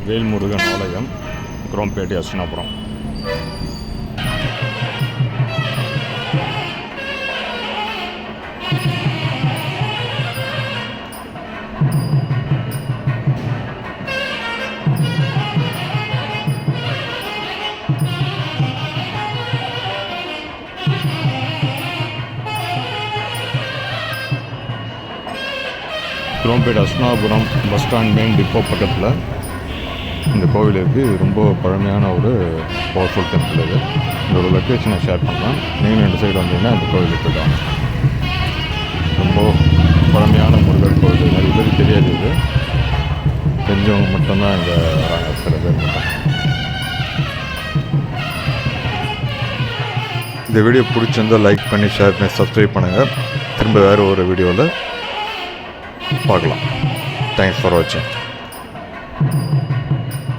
வேல்முருகன் ஆலயம் Chromepet Hasthinapuram Chromepet Hasthinapuram bus stand main depot பக்கத்தில் இந்த கோவில் இருக்குது ரொம்ப பழமையான ஒரு பவர்ஃபுல் டெம்பிள் இது இதோட லொக்கேஷனை ஷேர் பண்ணுறேன் நீங்கள் ரெண்டு சைடு வந்தீங்கன்னா அந்த கோவிலுக்கு போய்ட்டு ரொம்ப பழமையான முருகர் கோவில். நிறைய பேர் தெரியாது இது. தெரிஞ்சவங்க மட்டும்தான் இங்கே வராங்க சில பேர் மட்டும். இந்த வீடியோ பிடிச்சிருந்தா லைக் பண்ணி ஷேர் பண்ணி சப்ஸ்கிரைப் பண்ணுங்கள் திரும்ப வேறு ஒரு வீடியோவில் பார்க்கலாம். தேங்க்ஸ் ஃபார் வாட்சிங் Thank you.